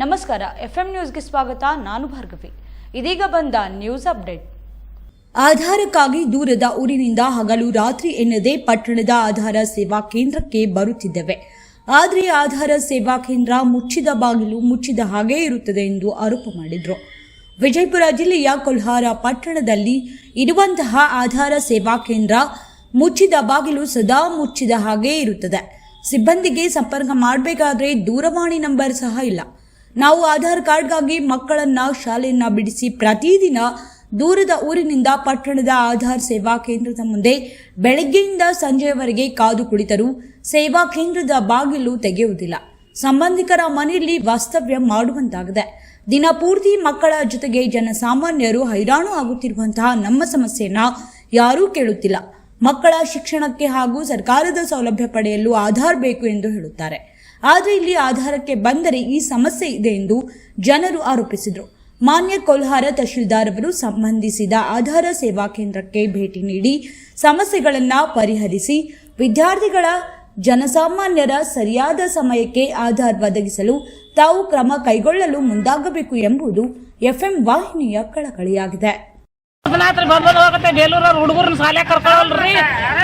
ನಮಸ್ಕಾರ, ಎಫ್ಎಂ ನ್ಯೂಸ್ಗೆ ಸ್ವಾಗತ, ನಾನು ಭಾರ್ಗವಿ. ಇದೀಗ ಬಂದ ನ್ಯೂಸ್ ಅಪ್ಡೇಟ್. ಆಧಾರಕ್ಕಾಗಿ ದೂರದ ಊರಿನಿಂದ ಹಗಲು ರಾತ್ರಿ ಎನ್ನದೇ ಪಟ್ಟಣದ ಆಧಾರ ಸೇವಾ ಕೇಂದ್ರಕ್ಕೆ ಬರುತ್ತಿದ್ದೇವೆ. ಆದರೆ ಆಧಾರ ಸೇವಾ ಕೇಂದ್ರ ಮುಚ್ಚಿದ ಬಾಗಿಲು ಮುಚ್ಚಿದ ಹಾಗೆ ಇರುತ್ತದೆ ಎಂದು ಆರೋಪ ಮಾಡಿದರು. ವಿಜಯಪುರ ಜಿಲ್ಲೆಯ ಕೊಲ್ಹಾರ ಪಟ್ಟಣದಲ್ಲಿ ಇರುವಂತಹ ಆಧಾರ ಸೇವಾ ಕೇಂದ್ರ ಮುಚ್ಚಿದ ಬಾಗಿಲು ಸದಾ ಮುಚ್ಚಿದ ಹಾಗೆ ಇರುತ್ತದೆ. ಸಿಬ್ಬಂದಿಗೆ ಸಂಪರ್ಕ ಮಾಡಬೇಕಾದ್ರೆ ದೂರವಾಣಿ ನಂಬರ್ ಸಹ ಇಲ್ಲ. ನಾವು ಆಧಾರ್ ಕಾರ್ಡ್ಗಾಗಿ ಮಕ್ಕಳನ್ನ ಶಾಲೆಯನ್ನ ಬಿಡಿಸಿ ಪ್ರತಿದಿನ ದೂರದ ಊರಿನಿಂದ ಪಟ್ಟಣದ ಆಧಾರ್ ಸೇವಾ ಕೇಂದ್ರದ ಮುಂದೆ ಬೆಳಗ್ಗೆಯಿಂದ ಸಂಜೆಯವರೆಗೆ ಕಾದು ಕುಳಿತರೂ ಸೇವಾ ಕೇಂದ್ರದ ಬಾಗಿಲು ತೆಗೆಯುವುದಿಲ್ಲ. ಸಂಬಂಧಿಕರ ಮನೆಯಲ್ಲಿ ವಾಸ್ತವ್ಯ ಮಾಡುವಂತಾಗಿದೆ. ದಿನಪೂರ್ತಿ ಮಕ್ಕಳ ಜೊತೆಗೆ ಜನಸಾಮಾನ್ಯರು ಹೈರಾಣು ಆಗುತ್ತಿರುವಂತಹ ನಮ್ಮ ಸಮಸ್ಯೆಯನ್ನ ಯಾರೂ ಕೇಳುತ್ತಿಲ್ಲ. ಮಕ್ಕಳ ಶಿಕ್ಷಣಕ್ಕೆ ಹಾಗೂ ಸರ್ಕಾರದ ಸೌಲಭ್ಯ ಪಡೆಯಲು ಆಧಾರ್ ಬೇಕು ಎಂದು ಹೇಳುತ್ತಾರೆ. ಆದರೆ ಇಲ್ಲಿ ಆಧಾರಕ್ಕೆ ಬಂದರೆ ಈ ಸಮಸ್ಯೆ ಇದೆ ಎಂದು ಜನರು ಆರೋಪಿಸಿದರು. ಮಾನ್ಯ ಕೊಲ್ಹಾರ ತಹಶೀಲ್ದಾರ್ ಅವರು ಸಂಬಂಧಿಸಿದ ಆಧಾರ ಸೇವಾ ಕೇಂದ್ರಕ್ಕೆ ಭೇಟಿ ನೀಡಿ ಸಮಸ್ಯೆಗಳನ್ನು ಪರಿಹರಿಸಿ ವಿದ್ಯಾರ್ಥಿಗಳ ಜನಸಾಮಾನ್ಯರ ಸರಿಯಾದ ಸಮಯಕ್ಕೆ ಆಧಾರ್ ಒದಗಿಸಲು ತಾವು ಕ್ರಮ ಕೈಗೊಳ್ಳಲು ಮುಂದಾಗಬೇಕು ಎಂಬುದು ಎಫ್ಎಂ ವಾಹಿನಿಯ ಕಳಕಳಿಯಾಗಿದೆ. ಅದನ್ನಾತ್ರಿ ಬಂದ್ ಬಂದ್ ಹೋಗತ್ತೆ. ಬೇಲೂರ ಹುಡುಗರ್ನ ಶಾಲೆ ಕರ್ಕೊಳ್ಳಲ್ರಿ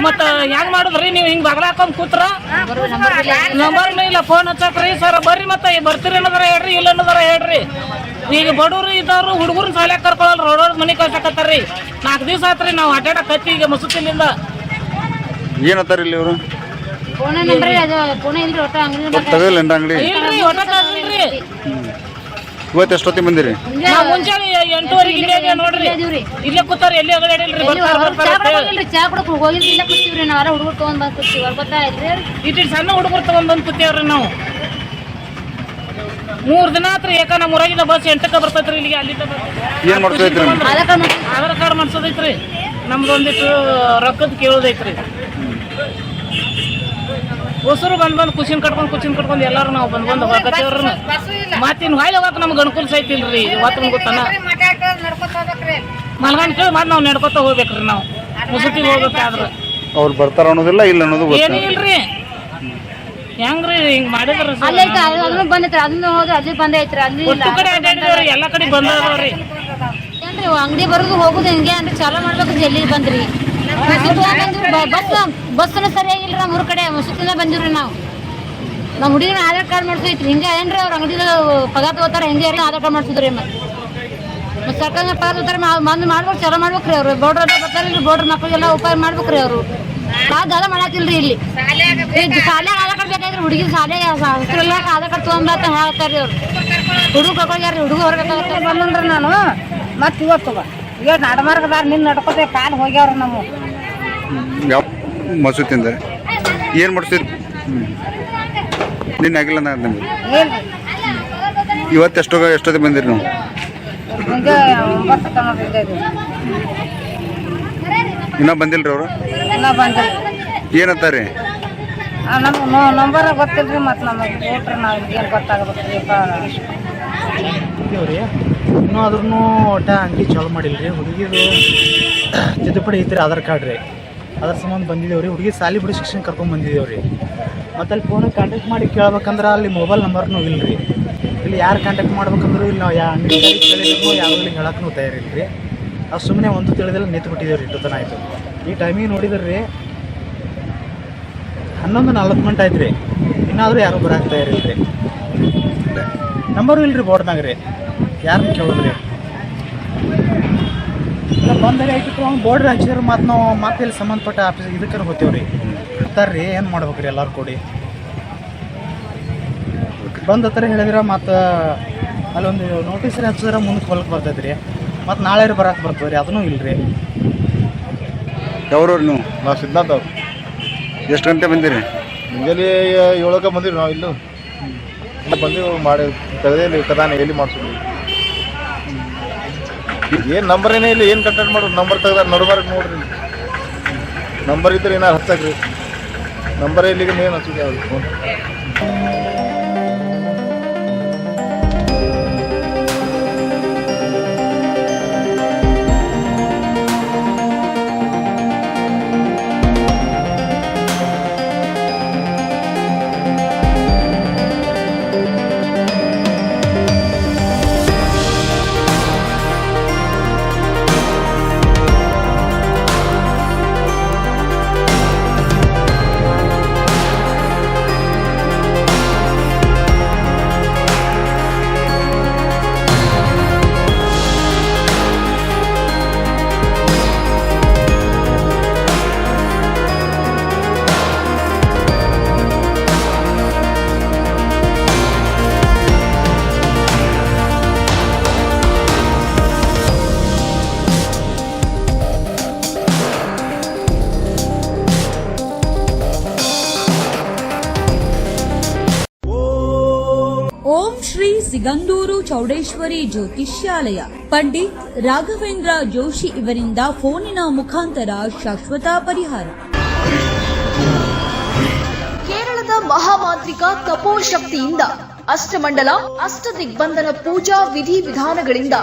ಮತ್ತ ಹೆಂಗ್ ಮಾಡುದ್ರಿ? ನೀವ್ ಹಿಂಗ್ ಬಗಲ ಹಾಕೊಂಡ್ ಕೂತ್ರ. ನಂಬರ್ ಇಲ್ಲ ಫೋನ್ ಹಚ್ಚಕ್ರಿ. ಸರ್ ಬರ್ರಿ ಮತ್ತ ಬರ್ತೀರಿ ಅನ್ನೋದಾರ ಹೇಳ್ರಿ ಇಲ್ಲ ಅನ್ನೋದಾರ ಹೇಳ್ರಿ. ಈಗ ಬಡವ್ರು ಇದ್ದವ್ರು ಹುಡುಗರ್ನ ಶಾಲೆ ಕರ್ಕೊಳ್ಳಲ್ ರೋಡ್ ಮನೆ ಕಳ್ಸಕತ್ತಾರ್ರಿ. ನಾಲ್ಕು ದಿವಸ ಆತ್ರಿ ನಾವ್ ಅಡ್ಡಾಡಕತ್ತಿ ಈಗ ಮಸೂತಿಲಿಂದ ಏನತ್ತಾರ ಇಲ್ಲಿ ಇವರು? ಫೋನ್ ನಂಬರ್ ಅದು ಫೋನ್ ಇಲ್ರಿ ಒಟ್ಟ ಅಂಗಡಿ? ಇಲ್ರಿ ಒಟ್ಟ ಇಲ್ರಿ ಇವತ್ತು ಎಷ್ಟೊತ್ತಿಗೆ ಬಂದಿರಿ? ನಾವ್ ಮುಂಜಾನೆ ಎಂಟುವರೆಗೆ ಇಲ್ಲೇ ಇದೀವಿ ನೋಡ್ರಿ. ಇಲ್ಲೇ ಕೂತಾರ ಎಲ್ಲಿ ಅಗಡಿಲ್ರಿ ಚಾ ಕುಡಕ್ ಇಲ್ಲ ಕೂತೀವ್ರಿ ನಾವ್ ಹುಡುಗರು ತಗೊಂಡ್ ಬಂದ್ ಕೂತೀವಿ ಅವ್ರ ಗೊತ್ತಾ ಇಲ್ರಿ? ಇಟ್ಟಿಟ್ಟು ಸಣ್ಣ ಹುಡುಗರು ತಗೊಂಡ್ ಬಂದ್ ಕೂತೇವ್ರಿ ನಾವು. ಮೂರ್ ದಿನ ಆತ್ರ ಯಾಕ ನಮ್ಮ ಊರಾಗಿನ ಬಸ್ ಎಂಟಕ್ಕೆ ಬರ್ತೈತ್ರಿ ಇಲ್ಲಿಗೆ ಅಲ್ಲಿಂದ. ಏನ್ ಮಾಡ್ತಾ ಇದ್ರಿ ನಿಮ್ದು? ಆಧಾರ್ ಕಾರ್ಡ್ ಮಾಡ್ಸಿ- ಆಧಾರ್ ಕಾರ್ಡ್ ಮಾಡ್ಸೋದೈತ್ರಿ. ನಮ್ದು ರೊಕ್ಕದ್ ರೊಕ್ಕದ ಕೇಳೋದೈತ್ರಿ. ಹೊಸರು ಬಂದ್ ಬಂದ್ ಕುಸಿನ್ ಕಟ್ಕೊಂಡ್ ಕುಸಿನ್ ಕಟ್ಕೊಂಡ್ ಎಲ್ಲಾರು ನಾವು ಬಂದ್ ಬಂದ್ ಹೋಗತ್ತೇವ್ರ ಮತ್ತಿನ್ ಹೊಳ್ಳಿ ಹೋಗಕ್ ನಮ್ಗೆ ಅನುಕೂಲ ಸೈತಿಲ್ರಿ ಇವತ್ತು ಗೊತ್ತಾನ? ಮಲ್ಗಂಡ್ ಕೇಳಿ ಮತ್ತೆ ನಾವು ನಡ್ಕೊತ ಹೋಗ್ಬೇಕ್ರಿ ನಾವು. ಮುಸುತಿಗೆ ಹೋಗ್ಬೇಕಾದ್ರೆ. ಅವ್ರು ಬರ್ತಾರ ಅನ್ನೋದಿಲ್ಲ ಇಲ್ಲ ಅನ್ನೋದು ಏನಿಲ್ರಿ ಏನೂ ಇಲ್ರಿ? ಹೆಂಗ್ರಿ ಹಿಂಗ್ ಮಾಡಿದ್ರ ಅಲ್ಲಿ ಐತೆ ಅದು ಅದನ್ನು ಬಂದೈತ್ರಿ ಅದನ್ನು ಹೋದ್ರೆ ಅಲ್ಲಿ ಬಂದೇ ಐತ್ರಿ ಅಲ್ಲಿ ಇಲ್ಲ. ಕಡೆ ಅಡ್ಡಾಡಿದವ್ರಿ ಎಲ್ಲಾ ಕಡೆ ಬಂದವ್ರಿ ಏನ್ರಿ ಅಂಗಡಿ ಬರೋದು ಹೋಗುದು ಹಿಂಗೆ? ಅಂದ್ರೆ ಚಾಲ ಮಾಡ್ಬೇಕು ಎಲ್ಲಿ ಬಂದ್ರಿ. ಬಸ್ ಬಸ್ಸನ್ನು ಸರಿಯಾಗಿಲ್ಲ ನಮ್ಮ ಊರ ಕಡೆ ಮಸೂತಿಂದ ಬಂದಿವ್ರಿ ನಾವು. ನಮ್ಮ ಹುಡುಗಿನ ಆಧಾರ್ ಕಾರ್ಡ್ ಮಾಡ್ಸೈತ್ರಿ ಹಿಂಗೆ ಏನ್ರಿ ಅವ್ರ ಅಂಗಡಿದ ಪಗಾರ ತಗೋತಾರ, ಹಿಂಗೆ ಆಧಾರ್ ಕಾರ್ಡ್ ಮಾಡ್ಸಿದ್ರಿ ಮತ್ತೆ ಮತ್ತೆ ಸರ್ಕಾರ ಪಗಾರ ತಗೋತಾರ ಮಂದ್ ಮಾಡ್ಬೇಕು ಚಲೋ ಮಾಡ್ಬೇಕ್ರಿ ಅವ್ರು. ಬೋರ್ಡ್ರ ಬರ್ತಾರಿಲ್ರಿ ಬೋರ್ಡ್ರ ಮಕ್ಕಳಿಗೆಲ್ಲ ಉಪಾಯ ಮಾಡ್ಬೇಕ್ರಿ ಅವರು. ಭಾಳ ದಾದ ಮಾಡಾಕಿಲ್ರಿ ಇಲ್ಲಿ. ಶಾಲ್ಯಾಗ ಆಧಾರ್ ಕಾರ್ಡ್ ಬೇಕಾಗಿದ್ರಿ ಹುಡುಗಿ ಶಾಲೆಗೆ ಹಸ್ರಲ್ಲ ಆಧಾರ್ ಕಾರ್ಡ್ ತಗೊಂಬತ್ತ ಹೇಳ್ತಾರ್ರಿ ಅವ್ರು. ಹುಡುಗ ಕರ್ಕೊಂಡ್ಯಾರ್ರಿ, ಹುಡುಗ ಹೊರಬೇಕಾಗತ್ತೆ ಬಂದ್ರಿ ನಾನು, ಮತ್ತೆ ಇವತ್ತು ಇವತ್ತು ನಡಮಾರ್ಗದಾರ ನಿನ್ನ ನಡ್ಕೋತೇವೆ ಕಾಲು ಹೋಗ್ಯಾವ್ರಿ ನಮ್ಮ. ಯಾವ ಮಸೂತಿಂದ ಏನು ಮಾಡ್ತೀರಿ ನಿನ್ನ ಆಗಿಲ್ಲ ನಾನು ನಿಮ್ಗೆ. ಇವತ್ತು ಎಷ್ಟೋ ಎಷ್ಟೊತ್ತಿಗೆ ಬಂದಿರಿ ನೀವು? ಇನ್ನೂ ಬಂದಿಲ್ಲ. ರೀ ಅವರು ಏನಂತಾರೆ ನಮ್ಮ ನಂಬರ್ ಗೊತ್ತಿಲ್ರಿ ಮತ್ತು ನಮಗೆ ಕೊಟ್ರಿ ನಾವು ಏನು ಗೊತ್ತಾಗಬೇಕ್ರಿ ಇನ್ನೂ ಅದ್ರೂ ಒಟ್ಟ ಅಂಗಡಿ ಚಾಲು ಮಾಡಿಲ್ಲ ರೀ ಹುಡುಗಿದು ತಿದ್ದುಪಡಿ ಐತ್ರಿ ಆಧಾರ್ ಕಾರ್ಡ್ ರೀ ಅದ್ರ ಸಂಬಂಧ ಬಂದಿದ್ದೇವೆ ರೀ ಹುಡುಗಿ ಸಾಲಿ ಬಿಡಿ ಶಿಕ್ಷಣ ಕರ್ಕೊಂಡ್ ರೀ ಮತ್ತು ಅಲ್ಲಿ ಫೋನಿಗೆ ಕಾಂಟ್ಯಾಕ್ಟ್ ಮಾಡಿ ಕೇಳ್ಬೇಕಂದ್ರೆ ಅಲ್ಲಿ ಮೊಬೈಲ್ ನಂಬರ್ನೂ ಇಲ್ಲ ರೀ ಇಲ್ಲಿ ಯಾರು ಕಾಂಟ್ಯಾಕ್ಟ್ ಮಾಡ್ಬೇಕಂದ್ರೂ ಇಲ್ಲಿ ನಾವು ಯಾ ಯಾವಾಗಲೂ ಹೇಳಕ್ಕೂ ತಯಾರಿಲ್ಲ ರೀ ನಾವು ಸುಮ್ಮನೆ ಒಂದು ತಿಳಿದಲ್ಲಿ ನಿಂತು ಬಿಟ್ಟಿದ್ದೇವೆ ರೀ ಇಟ್ಟು ಆಯಿತು. ಈ ಟೈಮಿಗೆ ನೋಡಿದ್ರಿ ರೀ ಹನ್ನೊಂದು ನಲ್ವತ್ತು ಗಂಟೆ ಆಯ್ತು ರೀ ಇನ್ನಾದರೂ ಯಾರೂ ಬರೋಕ್ಕೆ ತಯಾರಿಲ್ಲ ರೀ ನಂಬರು ರೀ ಬೋರ್ಡ್ನಾಗ ರೀ ಯಾರನ್ನ ಕೇಳಿದ್ರಿ? ಬಂದಾಗ ಐತಿ ಬೋರ್ಡ್ ಹಚ್ಚಿದ್ರೆ ಮತ್ತೆ ನಾವು ಮತ್ತೆ ಇಲ್ಲಿ ಸಂಬಂಧಪಟ್ಟ ಆಫೀಸ್ ಇದಕ್ಕೆ ಹೋಗ್ತೀವಿ ರೀ ರೀ ಏನು ಮಾಡ್ಬೇಕು ರೀ ಎಲ್ಲರೂ ಕೂಡಿ. ಬಂದ ಹತ್ರ ಹೇಳಿದ್ರೆ ಮತ್ತು ಅಲ್ಲೊಂದು ನೋಟಿಸ್ ಹಚ್ಚಿದ್ರೆ ಮುಂದಕ್ಕೆ ಹೊಲಕ್ಕೆ ಬರ್ತೈತೆ ರೀ ಮತ್ತು ನಾಳೆ ಬರಕ್ಕೆ ಬರ್ತದೆ ರೀ ಅದನ್ನೂ ಇಲ್ಲ ರೀ ಯಾವ್ರವ್ರು ನೀವು? ನಾವು ಸಿದ್ಧಾಂತ ಅವ್ರು. ಎಷ್ಟು ಗಂಟೆ ಬಂದಿರಿ? ಮುಂಜಾನೆ ಏಳಕ್ಕೆ ಬಂದಿರಿ ನಾವು ಇಲ್ಲೂ. ಬಂದು ಮಾಡಿ ತೆಗೆದೇ ಇಲ್ಲಿ ಕದಾನ ಎಲ್ಲಿ ಮಾಡಿಸೋದು? ಏನು ನಂಬರ್ ಏನೇ ಇಲ್ಲ, ಏನು ಕಂಟೆಂಟ್ ಮಾಡೋದು? ನಂಬರ್ ತೆಗ್ದಾರ ನಡ್ಬಾರ್ದು ನೋಡ್ರಿ ನಂಬರ್ ಇದ್ರೆ ಏನಾರು ಹಚ್ಚಾಕ್ರಿ ನಂಬರ್ ಇಲ್ಲಿಗೆ ಏನು ಹಚ್ಚಿದೆ ಅವ್ರಿಗೆ ಫೋನ್ ಸಿಗಂದೂರು ಚೌಡೇಶ್ವರಿ ಜ್ಯೋತಿಷ್ಯಾಲಯ. ಪಂಡಿತ್ ರಾಘವೇಂದ್ರ ಜೋಶಿ ಇವರಿಂದ ಫೋನಿನ ಮುಖಾಂತರ ಶಾಶ್ವತ ಪರಿಹಾರ. ಕೇರಳದ ಮಹಾಮಾಂತ್ರಿಕ ತಪೋಶಕ್ತಿಯಿಂದ ಅಷ್ಟಮಂಡಲ ಅಷ್ಟ ದಿಗ್ಬಂಧನ ಪೂಜಾ ವಿಧಿ ವಿಧಾನಗಳಿಂದ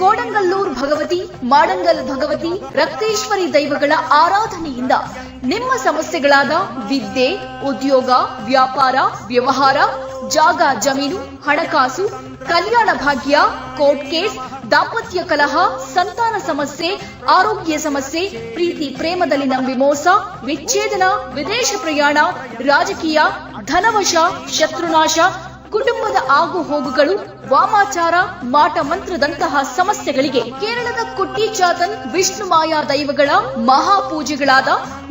ಕೋಡಂಗಲ್ಲೂರ್ ಭಗವತಿ, ಮಾಡಂಗಲ್ ಭಗವತಿ, ರಕ್ತೇಶ್ವರಿ ದೈವಗಳ ಆರಾಧನೆಯಿಂದ ನಿಮ್ಮ ಸಮಸ್ಯೆಗಳಾದ ವಿದ್ಯೆ, ಉದ್ಯೋಗ, ವ್ಯಾಪಾರ, ವ್ಯವಹಾರ ಜಾಗ ಜಮೀನು, ಹಣಕಾಸು, ಕಲ್ಯಾಣ ಭಾಗ್ಯ, ಕೋರ್ಟ್ ಕೇಸ್, ದಾಂಪತ್ಯ ಕಲಹ, ಸಂತಾನ ಸಮಸ್ಯೆ, ಆರೋಗ್ಯ ಸಮಸ್ಯೆ, ಪ್ರೀತಿ ಪ್ರೇಮದಲ್ಲಿ ನಂಬಿ ವಿಚ್ಛೇದನ, ವಿದೇಶ ಪ್ರಯಾಣ, ರಾಜಕೀಯ, ಧನವಶ, ಶತ್ರುನಾಶ, ಕುಟುಂಬದ ಆಗು ಹೋಗುಗಳು, ವಾಮಾಚಾರ, ಮಾಟ ಮಂತ್ರದಂತಹ ಸಮಸ್ಯೆಗಳಿಗೆ ಕೇರಳದ ಕುಟ್ಟಿ ಚಾತನ್ ವಿಷ್ಣು ಮಾಯಾ ದೈವಗಳ ಮಹಾಪೂಜೆಗಳಾದ